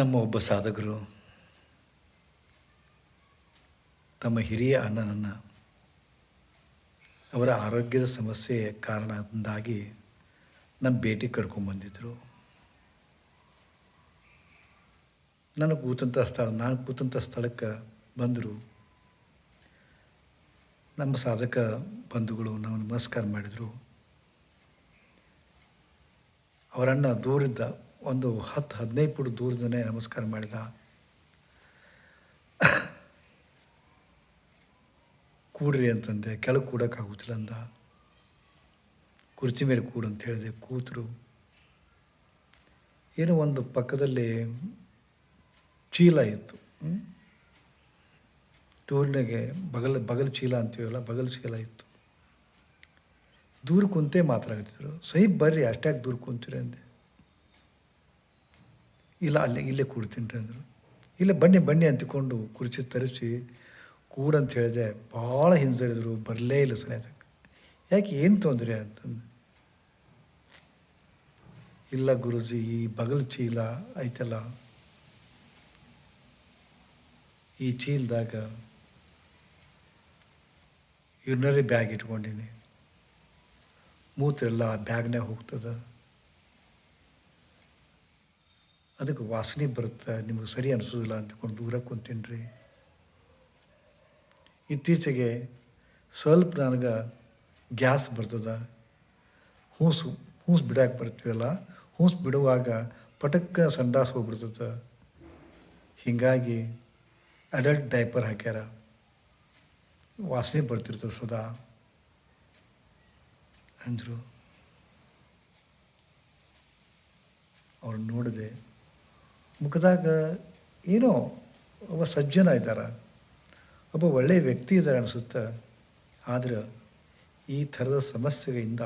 ನಮ್ಮ ಒಬ್ಬ ಸಾಧಕರು, ತಮ್ಮ ಹಿರಿಯ ಅಣ್ಣನನ್ನು ಅವರ ಆರೋಗ್ಯದ ಸಮಸ್ಯೆ ಕಾರಣದಿಂದಾಗಿ ನಮ್ಮ ಭೇಟಿ ಕರ್ಕೊಂಬಂದಿದ್ದರು ನಾನು ಕೂತಂಥ ಸ್ಥಳ, ನಾನು ಕೂತಂಥ ಸ್ಥಳಕ್ಕೆ ಬಂದರು. ನಮ್ಮ ಸಾಧಕ ಬಂಧುಗಳು ನಾವು ನಮಸ್ಕಾರ ಮಾಡಿದರು. ಅವರಣ್ಣ ದೂರಿದ್ದ ಒಂದು ಹತ್ತು ಹದಿನೈದು ಫುಟ್ ದೂರದನೇ ನಮಸ್ಕಾರ ಮಾಡಿದ. ಕೂಡ್ರಿ ಅಂತಂದೆ, ಕೆಳಗೆ ಕೂಡೋಕ್ಕಾಗುತ್ತಿಲ್ಲ ಅಂದ. ಕುರ್ಚಿ ಮೇಲೆ ಕೂಡು ಅಂತ ಹೇಳಿದೆ, ಕೂತರು. ಏನೋ ಒಂದು ಪಕ್ಕದಲ್ಲಿ ಚೀಲ ಇತ್ತು. ಟೂರ್ನಾಗೆ ಬಗಲ್ ಬಗಲ್ ಚೀಲ ಅಂತೀವಲ್ಲ, ಬಗಲ್ ಚೀಲ ಇತ್ತು. ದೂರ ಕುಂತೇ ಮಾತಾಡ್ತಿದ್ರು ಸಹಿ ಬರ್ರಿ, ಅಷ್ಟ್ಯಾಕೆ ದೂರ ಕುಂತೀರಿ ಅಂದೆ. ಇಲ್ಲ ಅಲ್ಲೇ ಇಲ್ಲೇ ಕೂಡ್ತೀನಿ ರೀ ಅಂದರು. ಇಲ್ಲ, ಬನ್ನಿ ಬನ್ನಿ ಅಂತಿಕೊಂಡು ಕುರ್ಚಿ ತರಿಸಿ ಕೂಡಂತ ಹೇಳಿದೆ. ಭಾಳ ಹಿಂಜರಿದ್ರು, ಬರಲೇ ಇಲ್ಲ ಸರಿಯಾದಕ್ಕೆ ಯಾಕೆ ಏನು ತೊಂದರೆ ಅಂತಂದು. ಇಲ್ಲ ಗುರುಜಿ, ಈ ಬಗಲು ಚೀಲ ಐತಲ್ಲ ಈ ಚೀಲದಾಗ ಯುರಿನರಿ ಬ್ಯಾಗ್ ಇಟ್ಕೊಂಡಿನಿ. ಮೂತ್ರ ಎಲ್ಲ ಆ ಬ್ಯಾಗ್ನಾಗ ಹೋಗ್ತದೆ. ಅದಕ್ಕೆ ವಾಸನೆ ಬರುತ್ತೆ? ನಿಮಗೆ ಸರಿ ಅನಿಸೋದಿಲ್ಲ ಅಂತಕೊಂಡು ದೂರ ಕುಂತೀನಿ ರೀ ಇತ್ತೀಚೆಗೆ ಸ್ವಲ್ಪ ನನಗೆ ಗ್ಯಾಸ್ ಬರ್ತದೆ. ಹೂಸು ಹೂಸು ಬಿಡಕ್ಕೆ ಬರ್ತೀವಲ್ಲ? ಹೂಸು ಬಿಡುವಾಗ ಪಟಕ್ಕ ಸಂಡಾಸ್ ಹೋಗ್ಬಿಡ್ತದೆ. ಹೀಗಾಗಿ ಅಡಲ್ಟ್ ಡೈಪರ್ ಹಾಕ್ಯಾರ. ವಾಸನೆ ಬರ್ತಿರ್ತದೆ ಸದಾ. ಅಂದರು. ಅವ್ರು ನೋಡಿದೆ. ಮುಖದಾಗ ಏನೋ ಒಬ್ಬ ಸಜ್ಜನ ಇದ್ದಾರೆ, ಒಬ್ಬ ಒಳ್ಳೆಯ ವ್ಯಕ್ತಿ ಇದ್ದಾರೆ ಅನಿಸುತ್ತೆ. ಆದರೆ ಈ ಥರದ ಸಮಸ್ಯೆಯಿಂದ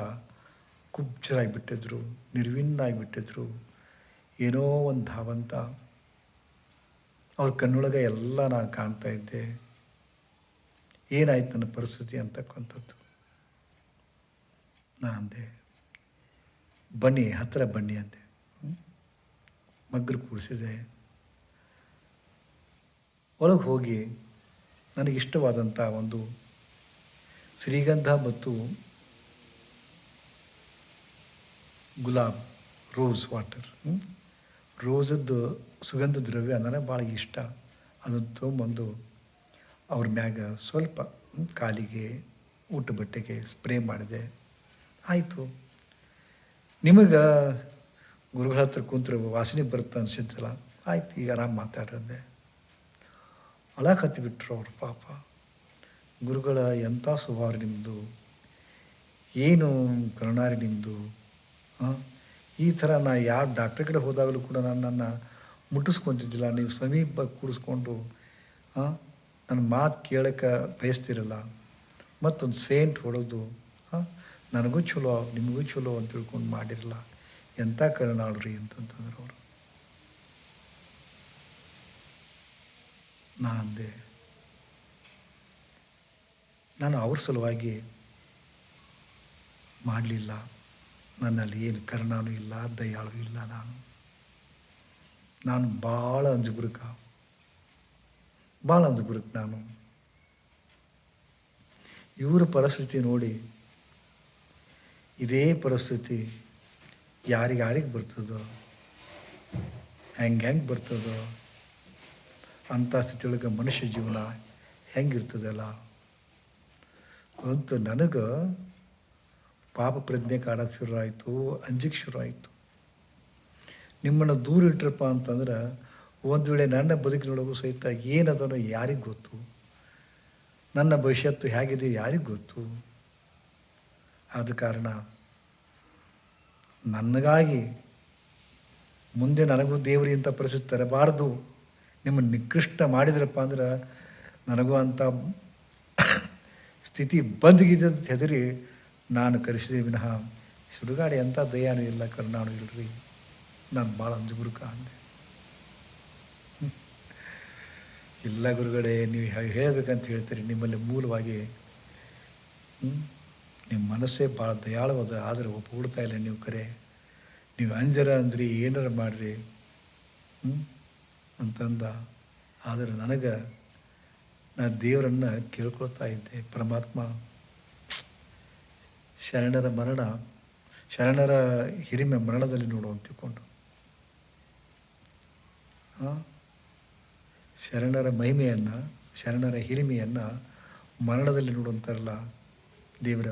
ಕುಬ್ಜರಾಗಿಬಿಟ್ಟಿದ್ರು ನಿರ್ವಿಣ್ಣಾಗಿಬಿಟ್ಟಿದ್ರು ಏನೋ ಒಂದು ಧಾವಂತ. ಅವ್ರ ಕಣ್ಣೊಳಗೆ ಎಲ್ಲ ನಾನು ಕಾಣ್ತಾ ಇದ್ದೆ. ಏನಾಯ್ತು ನನ್ನ ಪರಿಸ್ಥಿತಿ ಅಂತಕ್ಕಂಥದ್ದು? ನಾನು ಅಂದೆ, ಬನ್ನಿ ಹತ್ತಿರ ಬನ್ನಿ ಅಂದೆ. ಮಗ್ಗಲು ಕೂಡಿಸಿದೆ ಒಳಗೆ ಹೋಗಿ ನನಗಿಷ್ಟವಾದಂಥ ಒಂದು ಶ್ರೀಗಂಧ ಮತ್ತು ಗುಲಾಬ್, ರೋಸ್ ವಾಟರ್ ರೋಸದ್ದು ಸುಗಂಧ ದ್ರವ್ಯ ನನಗೆ ಭಾಳ ಇಷ್ಟ. ಅದನ್ನು ತೊಗೊಂಬಂದು ಅವ್ರ ಮ್ಯಾಗ ಸ್ವಲ್ಪ ಕಾಲಿಗೆ ಊಟ ಬಟ್ಟೆಗೆ ಸ್ಪ್ರೇ ಮಾಡಿದೆ. ಆಯಿತು. ನಿಮಗೆ ಗುರುಗಳ ಹತ್ರ ಕುಂತ್ರೆ ವಾಸನೆ ಬರುತ್ತೆ ಅನ್ಸಿದ್ದಲ್ಲ ಆಯ್ತು, ಈಗ ಆರಾಮ್ ಮಾತಾಡಿದೆ. ಅಳಕ್ಕೆ ಹತ್ತಿಬಿಟ್ರು ಅವ್ರು ಪಾಪ. ಗುರುಗಳ ಎಂಥ ಸ್ವಭಾವ ನಿಮ್ಮದು ಏನು ಕರುಣಾರಿ ನಿಮ್ಮದು ಈ ಥರ ನಾ ಯಾರು ಡಾಕ್ಟ್ರ್ ಕಡೆ ಹೋದಾಗಲೂ ಕೂಡ ನನ್ನನ್ನು ಮುಟ್ಟಿಸ್ಕೊತಿದ್ದಿಲ್ಲ ನೀವು ಸಮೀಪ ಕೂಡಿಸ್ಕೊಂಡು ನನ್ನ ಮಾತು ಕೇಳೋಕ್ಕೆ ಬಯಸ್ತಿರಲ್ಲ. ಮತ್ತೊಂದು ಸೇಂಟ್ ಹೊಡೋದು ನನಗೂ ಚಲೋ, ನಿಮಗೂ ಚಲೋ ಅಂತ ತಿಳ್ಕೊಂಡು ಮಾಡಿರಲ್ಲ. ಎಂಥ ಕರುಣಾಳ್ರಿ ಅಂತಂತಂದ್ರೆ ಅವರು ನಾ ಅಂದೆ, ನಾನು ಅವ್ರ ಸಲುವಾಗಿ ಮಾಡಲಿಲ್ಲ. ನನ್ನಲ್ಲಿ ಏನು ಕರುಣಾನು ಇಲ್ಲ, ದಯಾಳು ಇಲ್ಲ ನಾನು. ನಾನು ಭಾಳ ಅಂಜುಗುರುಕ, ಭಾಳ ಅಂಜುಗುರುಕ್ ನಾನು. ಇವರ ಪರಿಸ್ಥಿತಿ ನೋಡಿ, ಇದೇ ಪರಿಸ್ಥಿತಿ ಯಾರಿಗೆ ಯಾರಿಗೆ ಬರ್ತದೋ? ಹೆಂಗೆ ಹೆಂಗೆ ಬರ್ತದೋ? ಅಂಥ ಸ್ಥಿತಿಯೊಳಗೆ ಮನುಷ್ಯ ಜೀವನ ಹೆಂಗಿರ್ತದಲ್ಲ? ಅಂತೂ ನನಗೆ ಪಾಪ ಪ್ರಜ್ಞೆ ಕಾಡೋಕ್ಕೆ ಶುರು ಆಯಿತು ಅಂಜಿಕೆ ಶುರು ಆಯಿತು ನಿಮ್ಮನ್ನು ದೂರ ಇಟ್ರಪ್ಪ ಅಂತಂದ್ರೆ ಒಂದು ವೇಳೆ ನನ್ನ ಬದುಕಿನೊಳಗೂ ಸಹಿತ ಏನದನೋ ಯಾರಿಗೆ ಗೊತ್ತು? ನನ್ನ ಭವಿಷ್ಯತ್ತು ಹೇಗಿದೆ ಯಾರಿಗೆ ಗೊತ್ತು? ಆದ ಕಾರಣ ನನಗಾಗಿ ಮುಂದೆ ನನಗೂ ದೇವರಿ ಅಂತ ಪರಿಸ್ಥಿತಿ ತರಬಾರ್ದು. ನಿಮ್ಮ ನಿಕೃಷ್ಟ ಮಾಡಿದ್ರಪ್ಪ ಅಂದ್ರೆ ನನಗೂ ಅಂಥ ಸ್ಥಿತಿ ಬಂದಿಗಿದೆ ಅಂತ ಹೆದರಿ ನಾನು ಕರೆಸಿದೆ ವಿನಃ, ಸುಡುಗಾಡಿ ಅಂಥ ದಯಾನು ಇಲ್ಲ, ಕರುಣಾನು ಇಲ್ರಿ. ನಾನು ಭಾಳ ಅಂಜುಗುರುಕ ಅಂದೆ. ಇಲ್ಲ ಗುರುಗಳೇ, ನೀವು ಹೇಳಬೇಕಂತ ಹೇಳ್ತೀರಿ ನಿಮ್ಮಲ್ಲಿ ಮೂಲವಾಗಿ. ನಿಮ್ಮ ಮನಸ್ಸೇ ಭಾಳ ದಯಾಳವಾದ, ಆದರೆ ಒಪ್ಪಿಡ್ತಾ ಇಲ್ಲ ನೀವು ಕರೆ. ನೀವು ಅಂಜರ ಅಂದ್ರಿ, ಏನಾರ ಮಾಡಿರಿ ಅಂತಂದ. ಆದರೆ ನನಗೆ ನಾ ದೇವರನ್ನು ಕೇಳ್ಕೊಳ್ತಾ ಇದ್ದೆ, ಪರಮಾತ್ಮ. ಶರಣರ ಮರಣ, ಶರಣರ ಹಿರಿಮೆ ಮರಣದಲ್ಲಿ ನೋಡು ಅಂತ ತಿಳ್ಕೊಂಡು? ಶರಣರ ಮಹಿಮೆಯನ್ನು, ಶರಣರ ಹಿರಿಮೆಯನ್ನು ಮರಣದಲ್ಲಿ ನೋಡುವಂತಾರಲ್ಲ ದೇವರ.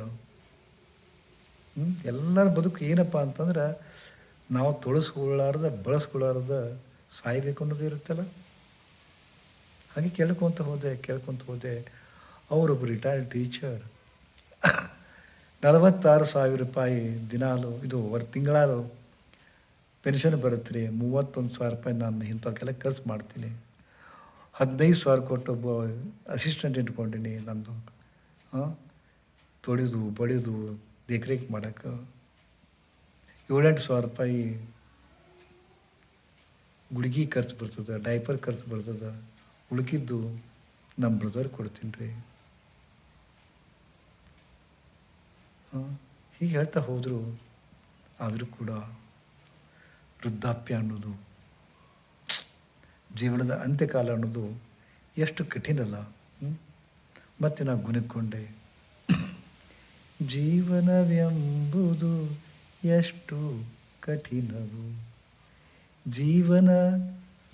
ಎಲ್ಲರ ಬದುಕು ಏನಪ್ಪ ಅಂತಂದ್ರೆ ನಾವು ತೊಳಸ್ಕೊಳ್ಳಾರ್ದ ಬಳಸ್ಕೊಳ್ಳಾರ್ದ ಸಾಯ್ಬೇಕು ಅನ್ನೋದು ಇರುತ್ತಲ್ಲ ಹಾಗೆ ಕೇಳ್ಕೊತ ಹೋದೆ ಕೇಳ್ಕೊತ ಹೋದೆ. ಅವರೊಬ್ಬರು ರಿಟೈರ್ಡ್ ಟೀಚರ್ ನಲವತ್ತಾರು ಸಾವಿರ ರೂಪಾಯಿ ದಿನಾಲು, ಇದು ವರ್ ತಿಂಗಳಾರು ಪೆನ್ಷನ್ ಬರುತ್ತೆ ರೀ. ಮೂವತ್ತೊಂದು ಸಾವಿರ ರೂಪಾಯಿ ನಾನು ಇಂಥವಕ್ಕೆಲ್ಲ ಖರ್ಚು ಮಾಡ್ತೀನಿ. ಹದಿನೈದು ಸಾವಿರ ಕೊಟ್ಟು ಒಬ್ಬ ಅಸಿಸ್ಟೆಂಟ್ ಇಟ್ಕೊಂಡಿನಿ ನಂದು. ತೊಳೆದು, ಬಳಿದು ದೇಖ್ರೇಖ್ ಮಾಡೋಕ್ಕೆ ಏಳೆಂಟು ಸಾವಿರ ರೂಪಾಯಿ ಗುಡ್ಗಿ ಖರ್ಚು ಬರ್ತದೆ, ಡೈಪರ್ ಖರ್ಚು ಬರ್ತದೆ, ಉಳುಕಿದ್ದು ನಮ್ಮ ಬ್ರದರ್ ಕೊಡ್ತೀನಿ ರೀ ಹೀಗೆ ಹೇಳ್ತಾ ಹೋದರು. ಆದರೂ ಕೂಡ ವೃದ್ಧಾಪ್ಯ ಅನ್ನೋದು, ಜೀವನದ ಅಂತ್ಯಕಾಲ ಅನ್ನೋದು ಎಷ್ಟು ಕಠಿಣಲ್ಲ ಮತ್ತೆ ನಾನು ಗುಣಕೊಂಡೆ ಜೀವನವೆಂಬುದು ಎಷ್ಟು ಕಠಿಣವು. ಜೀವನ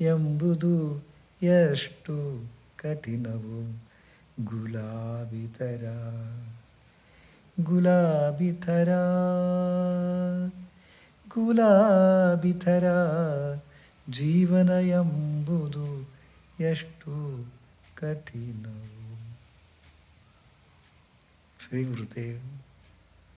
ಎಂಬುದು ಎಷ್ಟು ಕಠಿಣವು. ಗುಲಾಬಿ ಥರ ಗುಲಾಬಿ ಥರ ಗುಲಾಬಿ ಥರ ಜೀವನ ಎಂಬುದು ಎಷ್ಟು ಕಠಿಣವು. ಶ್ರೀ ಗುರುದೇವ್.